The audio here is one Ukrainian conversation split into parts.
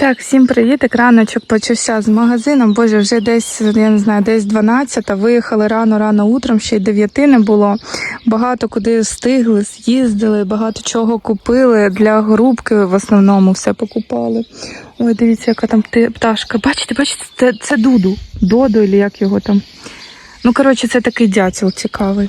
Так, всім привіт. Раночок почався з магазином. Боже, вже десь, я не знаю, десь 12, виїхали рано-рано утром, ще й 9 не було. Багато куди встигли, з'їздили, багато чого купили. Для грубки в основному все покупали. Ой, дивіться, яка там пташка. Бачите, бачите, це, це Дуду. Додо, як його там. Ну, коротше, це такий дятел цікавий.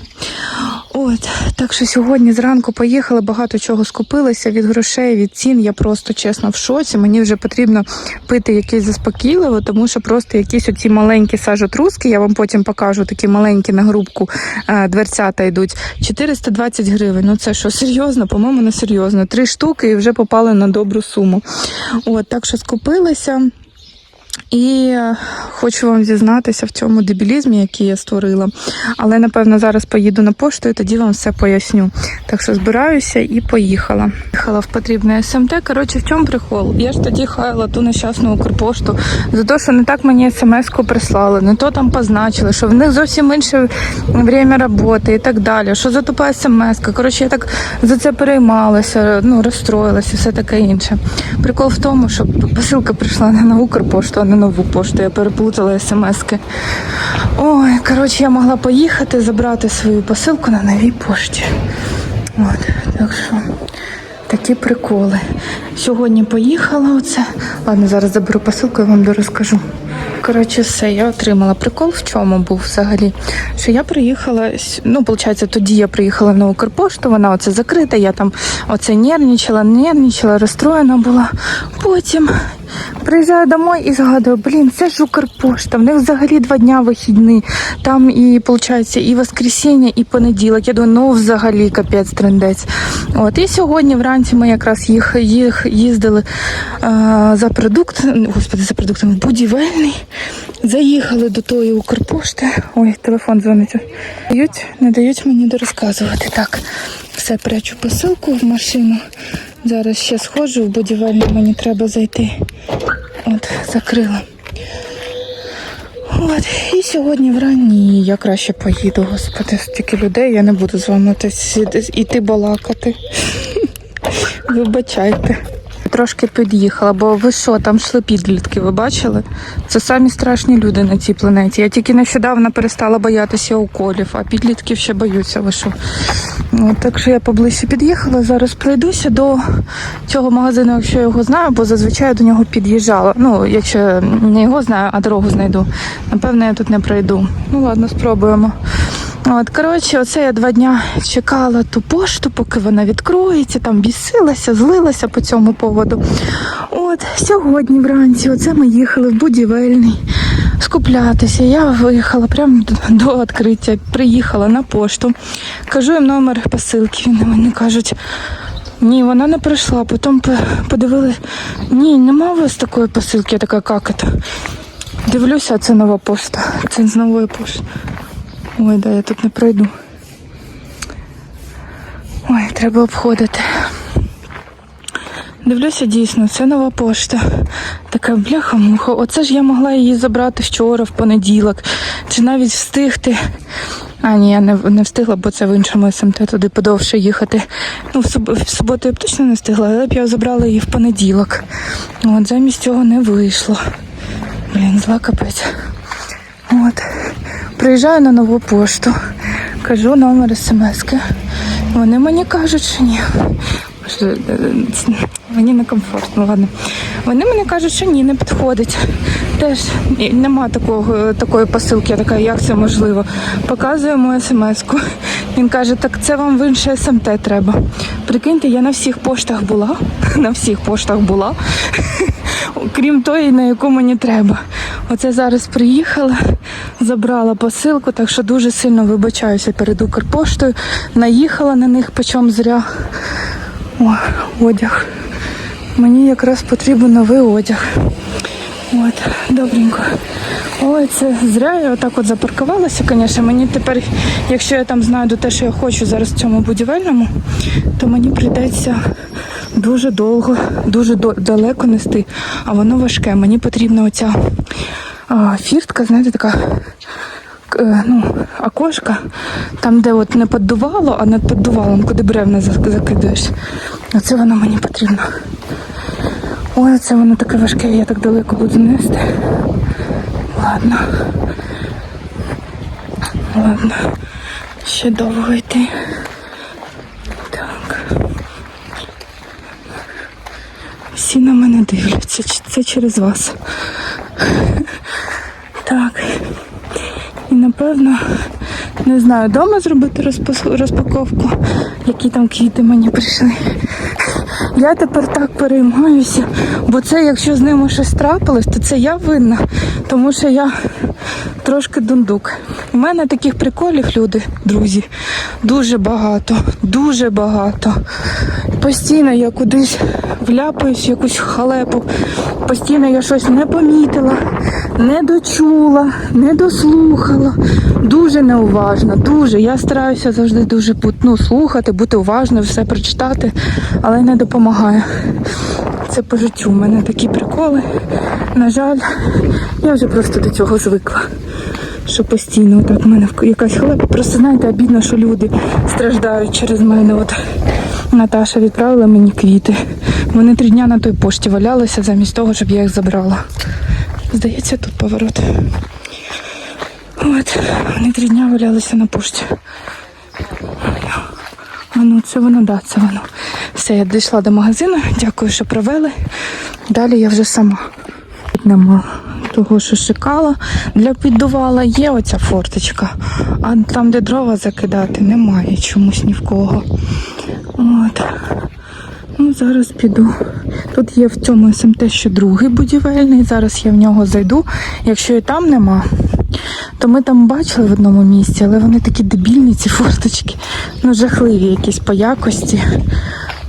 От, так що сьогодні зранку поїхали, багато чого скупилися від грошей, від цін. Я просто чесно в шоці. Мені вже потрібно пити якесь заспокійливо, тому що просто якісь оці маленькі сажотруски, я вам потім покажу, такі маленькі на грубку е, дверцята йдуть. 420 гривень. Ну це що, серйозно? По-моєму, не серйозно. Три штуки і вже попали на добру суму. От, так що скупилися. І е, хочу вам зізнатися в цьому дебілізмі, який я створила. Але напевно зараз поїду на пошту і тоді вам все поясню. Так що збираюся і поїхала. Їхала в потрібне СМТ. Коротше, в чому прикол? Я ж тоді хаяла ту нещасну Укрпошту за те, що не так мені смс-ку прислали, не то там позначили, що в них зовсім інше время роботи і так далі. Що за тупа смс-ка. Коротше, я так за це переймалася, ну розстроїлася, все таке інше. Прикол в тому, що посилка прийшла не на Укрпошту, а на нову пошту. Я переплутала смски. Ой, коротше, я могла поїхати, забрати свою посилку на новій пошті. От, так що такі приколи. Сьогодні поїхала оце. Ладно, зараз заберу посилку і вам розкажу. Коротше, все, я отримала. Прикол в чому був взагалі? Що я приїхала, ну, виходить, тоді я приїхала на Укрпошту, вона оце закрита, я там оце нервничала, нервничала, розстроєна була. Потім приїжджаю домой і згадую, блін, це ж Укрпошта, в них взагалі два дня вихідні. Там і, виходить, і воскресіння, і понеділок. Я думаю, ну взагалі капець трендець. От, і сьогодні вранці ми якраз їх, їх їздили е, за продукт, господи, за продуктом, будівельний. Заїхали до тої Укрпошти. Ой, телефон дзвонить. Дають, не дають мені дорозказувати. Так, все, прячу посилку в машину. Зараз ще сходжу в будівельний, мені треба зайти. От, закрила. От, і сьогодні вранні я краще поїду, господи, стільки людей, я не буду з вами іти балакати. Вибачайте. Трошки під'їхала, бо ви що, там йшли підлітки, ви бачили? Це самі страшні люди на цій планеті. Я тільки нещодавно перестала боятися уколів, а підлітків ще боються, ви що. От, так що я поближче під'їхала. Зараз пройдуся до цього магазину, якщо я його знаю, бо зазвичай я до нього під'їжджала. Ну, якщо не його знаю, а дорогу знайду. Напевно, я тут не пройду. Ну ладно, спробуємо. От, коротше, оце я два дня чекала ту пошту, поки вона відкроється, там бісилася, злилася по цьому поводу. От, сьогодні вранці, оце ми їхали в будівельний скуплятися. Я виїхала прямо до, відкриття, приїхала на пошту. Кажу їм номер посилки. Вони мені кажуть. Ні, вона не прийшла. Потім по- подивилась, ні, нема у вас такої посилки, я така, як це? Дивлюся, це нова пошта. Це з нової пошти. Ой, да, я тут не пройду. Ой, треба обходити. Дивлюся, дійсно, це нова пошта. Така бляха-муха. Оце ж я могла її забрати вчора, в понеділок, чи навіть встигти. А, ні, я не, не встигла, бо це в іншому СМТ туди подовше їхати. Ну, в, суб- в суботу я б точно не встигла, але б я забрала її в понеділок. От замість цього не вийшло. Блін, зла капець. От. Приїжджаю на нову пошту, кажу номер смски. Вони мені кажуть, що ні. Мені некомфортно, ладно. Вони мені кажуть, що ні, не підходить. Теж нема такого, такої посилки, я така, як це можливо. Показуємо смс-ку. Він каже, так це вам в інше СМТ треба. Прикиньте, я на всіх поштах була. На всіх поштах була. Крім тої, на яку мені треба. Оце зараз приїхала, забрала посилку, так що дуже сильно вибачаюся перед Укрпоштою. Наїхала на них почом зря. О, одяг. Мені якраз потрібен новий одяг. От, добренько. Ой, це зря я отак от запаркувалася, звісно. Мені тепер, якщо я там знайду те, що я хочу зараз в цьому будівельному, то мені прийдеться дуже довго, дуже далеко нести, а воно важке. Мені потрібна оця а, фіртка, знаєте, така ну, окошка, там, де от не піддувало, а над піддувалом, куди бревна зак- закидаєш. Оце воно мені потрібно. Ой, це воно таке важке, я так далеко буду нести. Ладно. Ладно. Ще довго йти. Так. Всі на мене дивляться. Це через вас. Так. Напевно, не знаю, вдома зробити розпаковку, які там квіти мені прийшли. Я тепер так переймаюся, бо це, якщо з ними щось трапилось, то це я винна, тому що я трошки дундук. У мене таких приколів, люди, друзі, дуже багато, дуже багато. Постійно я кудись вляпаюсь якусь халепу, постійно я щось не помітила, не дочула, не дослухала. Дуже неуважна, дуже. Я стараюся завжди дуже ну, слухати, бути уважною, все прочитати, але не допомагає. Це по життю. У мене такі приколи. На жаль, я вже просто до цього звикла. Що постійно так в мене якась халепа. Просто знаєте, обідно, що люди страждають через мене. От Наташа відправила мені квіти. Вони три дня на той пошті валялися замість того, щоб я їх забрала. Здається, тут поворот. От, вони три дня валялися на пошті. А ну, це воно, да, це воно. Все, я дійшла до магазину. Дякую, що провели. Далі я вже сама. Нема того, що шукала. Для піддувала є оця форточка, а там, де дрова закидати, немає чомусь ні в кого. От. Ну, зараз піду. Тут є в цьому СМТ ще другий будівельний. Зараз я в нього зайду. Якщо і там нема, то ми там бачили в одному місці, але вони такі дебільні, ці форточки. Ну, жахливі якісь по якості.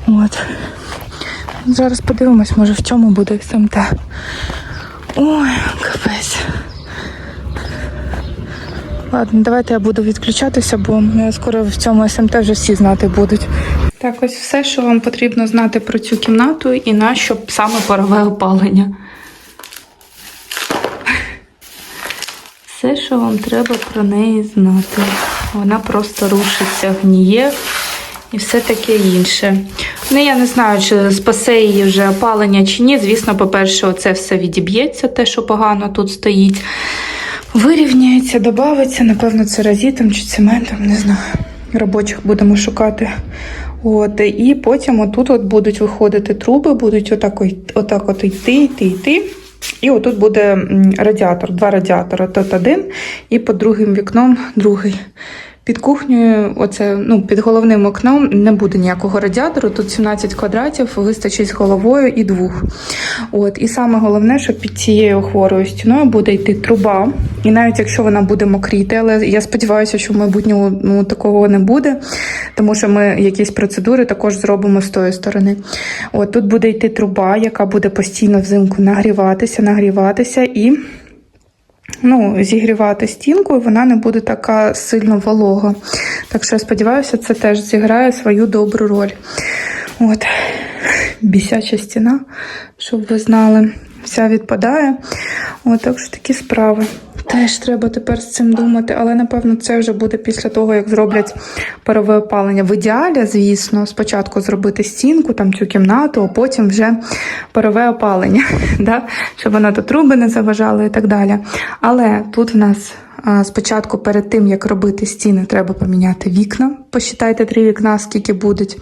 От. Зараз подивимось, може в цьому буде СМТ. Ой, капець. Ладно, давайте я буду відключатися, бо скоро в цьому СМТ вже всі знати будуть. Так, ось все, що вам потрібно знати про цю кімнату і на що саме парове опалення. Все, що вам треба про неї знати. Вона просто рушиться, гніє і все таке інше. Ну, я не знаю, чи спасе її вже опалення чи ні. Звісно, по-перше, оце все відіб'ється, те, що погано тут стоїть. Вирівняється, додається, напевно, це разітом чи цементом, не знаю. Робочих будемо шукати. От, і потім отут от будуть виходити труби, будуть отак, отак от йти, йти, йти. І отут буде радіатор, два радіатори. Тут один, і під другим вікном другий. Під кухнею, оце, ну, під головним окном не буде ніякого радіатору. Тут 17 квадратів, вистачить з головою і двох. От, і саме головне, що під цією хворою стіною буде йти труба. І навіть якщо вона буде мокріти, але я сподіваюся, що в майбутньому ну, такого не буде, тому що ми якісь процедури також зробимо з тої сторони. От тут буде йти труба, яка буде постійно взимку нагріватися, нагріватися і ну, зігрівати стінку, і вона не буде така сильно волога. Так що я сподіваюся, це теж зіграє свою добру роль. От, бісяча стіна, щоб ви знали, вся відпадає. От, так що такі справи. Теж треба тепер з цим думати, але напевно це вже буде після того, як зроблять парове опалення. В ідеалі, звісно, спочатку зробити стінку, там цю кімнату, а потім вже парове опалення, да? щоб вона до труби не заважала і так далі. Але тут в нас спочатку, перед тим як робити стіни, треба поміняти вікна. Посчитайте три вікна, скільки будуть.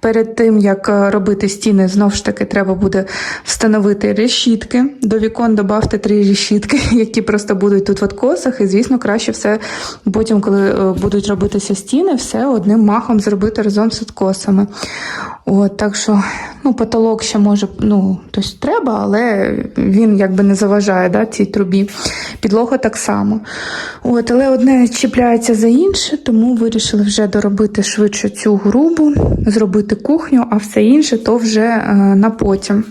Перед тим як е, робити стіни, знову ж таки, треба буде встановити решітки. До вікон додавте три решітки, які просто будуть тут в откосах. І, звісно, краще все потім, коли е, будуть робитися стіни, все одним махом зробити разом з откосами. От, так що, ну, потолок ще може, ну, тобто треба, але він якби не заважає да, цій трубі. Підлога так само. От, але одне чіпляється за інше, тому вирішили вже доробити швидше цю грубу, зробити кухню, а все інше то вже е, на потім.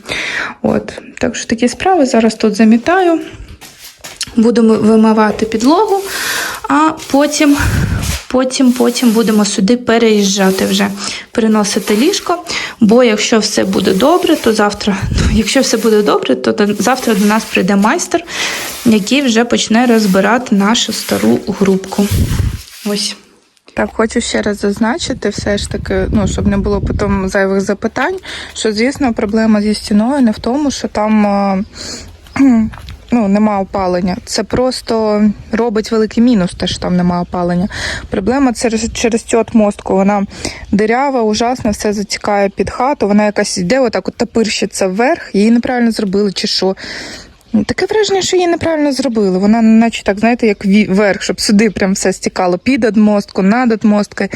От, так що такі справи. Зараз тут замітаю. Будемо вимивати підлогу, а потім, потім, потім будемо сюди переїжджати вже, переносити ліжко. Бо якщо все буде добре, то завтра, ну, якщо все буде добре, то завтра до нас прийде майстер, який вже почне розбирати нашу стару грубку. Ось. Так, хочу ще раз зазначити, все ж таки, ну щоб не було потім зайвих запитань. Що звісно, проблема зі стіною не в тому, що там ну, нема опалення. Це просто робить великий мінус, те, що там нема опалення. Проблема це через, цю отмостку. Вона дирява, ужасна, все затікає під хату. Вона якась йде, отак от тапирщиться вверх, її неправильно зробили, чи що. Таке враження, що її неправильно зробили. Вона, наче так, знаєте, як вверх, щоб сюди прям все стікало під отмостку, над отмосткою.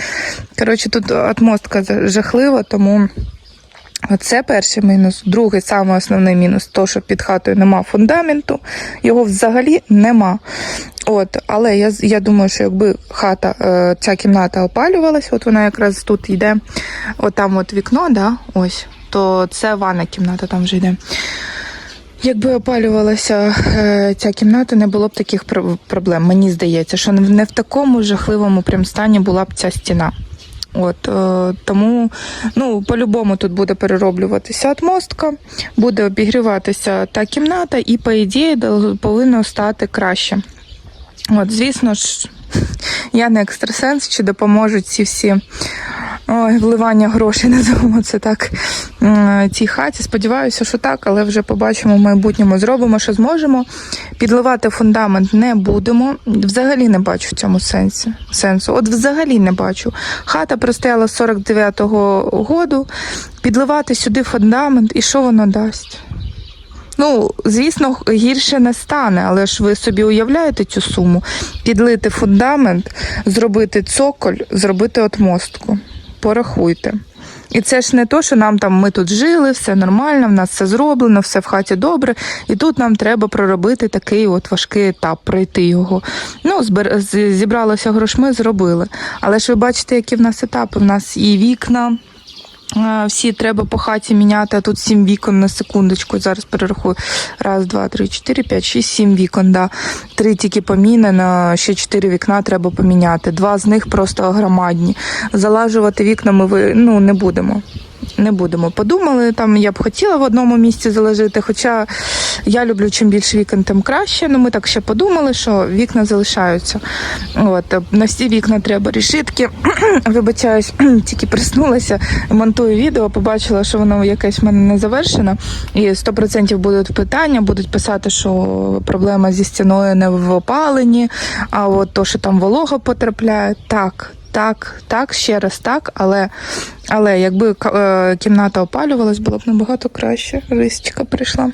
Коротше, тут отмостка жахлива, тому це перший мінус. Другий, самий основний мінус, то, що під хатою нема фундаменту, його взагалі нема. От, але я, я думаю, що якби хата, е, ця кімната опалювалася, от вона якраз тут йде, от там от вікно, да, ось, то це ванна кімната там вже йде. Якби опалювалася е, ця кімната, не було б таких проблем. Мені здається, що не в такому жахливому прям стані була б ця стіна. От е, тому, ну, по-любому тут буде перероблюватися атмостка, буде обігріватися та кімната, і, по ідеї, повинно стати краще. От, звісно ж, я не екстрасенс, чи допоможуть ці всі ой, вливання грошей, називаємо це так, цій хаті. Сподіваюся, що так, але вже побачимо в майбутньому. Зробимо, що зможемо. Підливати фундамент не будемо. Взагалі не бачу в цьому сенсі. сенсу. От взагалі не бачу. Хата простояла з 49-го году. Підливати сюди фундамент, і що воно дасть? Ну, звісно, гірше не стане, але ж ви собі уявляєте цю суму. Підлити фундамент, зробити цоколь, зробити отмостку. Порахуйте. І це ж не то, що нам там ми тут жили, все нормально, в нас все зроблено, все в хаті добре. І тут нам треба проробити такий от важкий етап, пройти його. Ну, збер... зібралося грошми, зробили. Але ж ви бачите, які в нас етапи. В нас і вікна. Всі треба по хаті міняти, а тут сім вікон на секундочку. Зараз перерахую. Раз, два, три, чотири, п'ять, шість, сім вікон. Да. Три тільки помінено, ще чотири вікна треба поміняти. Два з них просто громадні. Залажувати вікна ми ну, не будемо. Не будемо. Подумали, там я б хотіла в одному місці заложити, хоча я люблю чим більше вікон, тим краще. Ну ми так ще подумали, що вікна залишаються. От на всі вікна треба рішитки. Вибачаюсь, тільки приснулася, монтую відео, побачила, що воно якесь в мене не завершено. І 100% будуть питання, будуть писати, що проблема зі стіною не в опаленні, а от то, що там волога потрапляє. Так, так, так, ще раз так, але, але якби е, кімната опалювалась, було б набагато краще. Рисічка прийшла.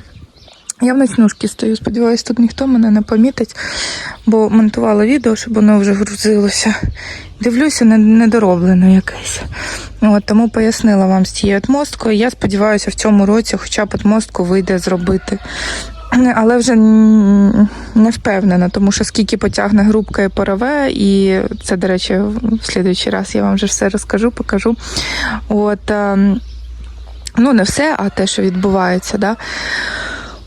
Я в ночнушки стою, сподіваюсь, тут ніхто мене не помітить, бо монтувала відео, щоб воно вже грузилося. Дивлюся, недороблено якесь. От, тому пояснила вам з цією отмосткою. Я сподіваюся, в цьому році хоча б отмостку вийде зробити. Але вже не впевнена, тому що скільки потягне грубка і парове, і це, до речі, в слідуючий раз я вам вже все розкажу, покажу. От, ем, ну, не все, а те, що відбувається, да.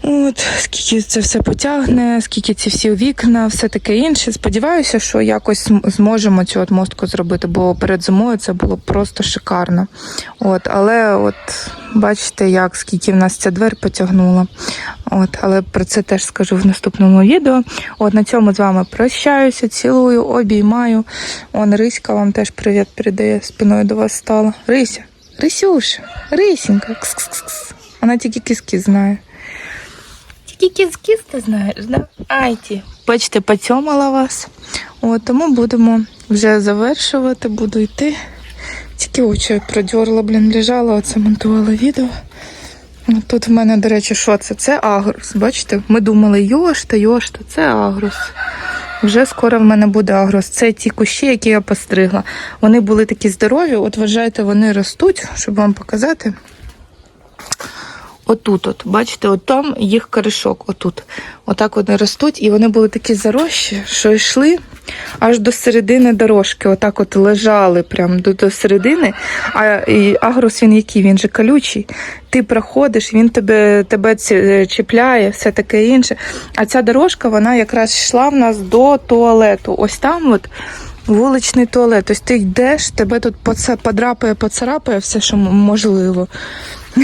От, скільки це все потягне, скільки ці всі вікна, все таке інше. Сподіваюся, що якось зможемо цю отмостку зробити, бо перед зимою це було просто шикарно. От, але от бачите, як скільки в нас ця двер потягнула. От, але про це теж скажу в наступному відео. От на цьому з вами прощаюся, цілую, обіймаю. Он Риська вам теж привіт передає, спиною до вас стала. Рися, Рисюша, Рисінька. Кс-кс-кс. Вона тільки кіски знає. Тільки кіс-кіс ти знаєш, да? Айті. Бачите, поцьомала вас. От, тому будемо вже завершувати, буду йти. Тільки очі продьорла, блін, лежала, оце монтувала відео. Тут в мене, до речі, що це? Це агрос. Бачите, ми думали йошта, йошта, це агрос. Вже скоро в мене буде агрос. Це ті кущі, які я постригла. Вони були такі здорові, от вважайте, вони ростуть, щоб вам показати. Отут, от, бачите, от там їх коришок, отут. Отак вони ростуть, і вони були такі зарощі, що йшли аж до середини дорожки. Отак от лежали прям до, до середини. А і агрос він який? Він же колючий. Ти проходиш, він тебе, тебе чіпляє, все таке інше. А ця дорожка, вона якраз йшла в нас до туалету. Ось там от. Вуличний туалет. Тобто ти йдеш, тебе тут подрапає, поцарапає все, що можливо.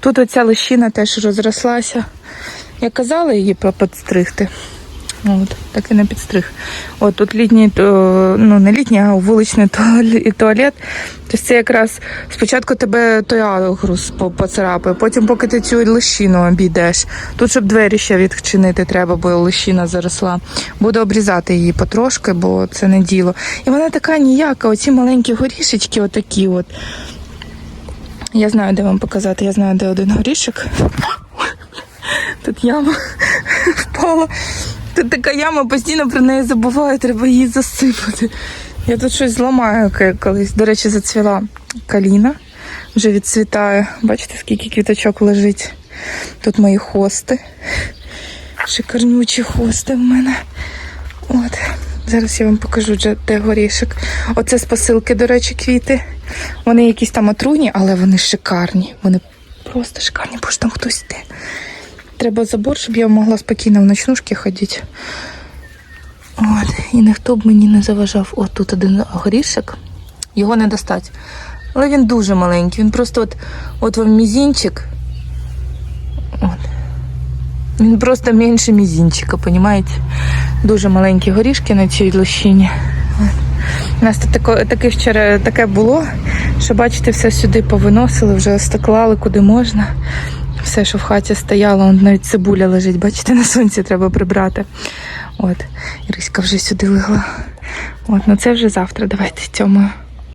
Тут оця лищина теж розрослася. Я казала її підстригти. От, так і не підстриг. От тут літній, ну не літній, а вуличний туалет, туалет. Тобто це якраз спочатку тебе той агрус поцарапає, потім поки ти цю лищину обійдеш. Тут, щоб двері ще відчинити треба, бо лищина заросла. Буду обрізати її потрошки, бо це не діло. І вона така ніяка, оці маленькі горішечки, отакі от. Я знаю, де вам показати. Я знаю, де один горішок. Тут яма впала. Тут така яма, постійно про неї забуваю, треба її засипати. Я тут щось зламаю колись. До речі, зацвіла каліна, вже відцвітає. Бачите, скільки квіточок лежить. Тут мої хости. Шикарнючі хости в мене. От. Зараз я вам покажу, де- горішок. Оце з посилки, до речі, квіти. Вони якісь там отруйні, але вони шикарні. Вони просто шикарні, бо ж там хтось йде. Треба забор, щоб я могла спокійно в ночнушки ходити. От, і ніхто б мені не заважав. От тут один горішок. Його не достать. Але він дуже маленький. Він просто от, от вам мізінчик. От. Він просто менше мізінчика, понімаєте? Дуже маленькі горішки на цій лощині. У нас тут тако, таке вчора таке було, що бачите, все сюди повиносили, вже стеклали куди можна. Все, що в хаті стояло, навіть цибуля лежить, бачите, на сонці треба прибрати. От, Іриська вже сюди легла. От, ну це вже завтра. Давайте цьому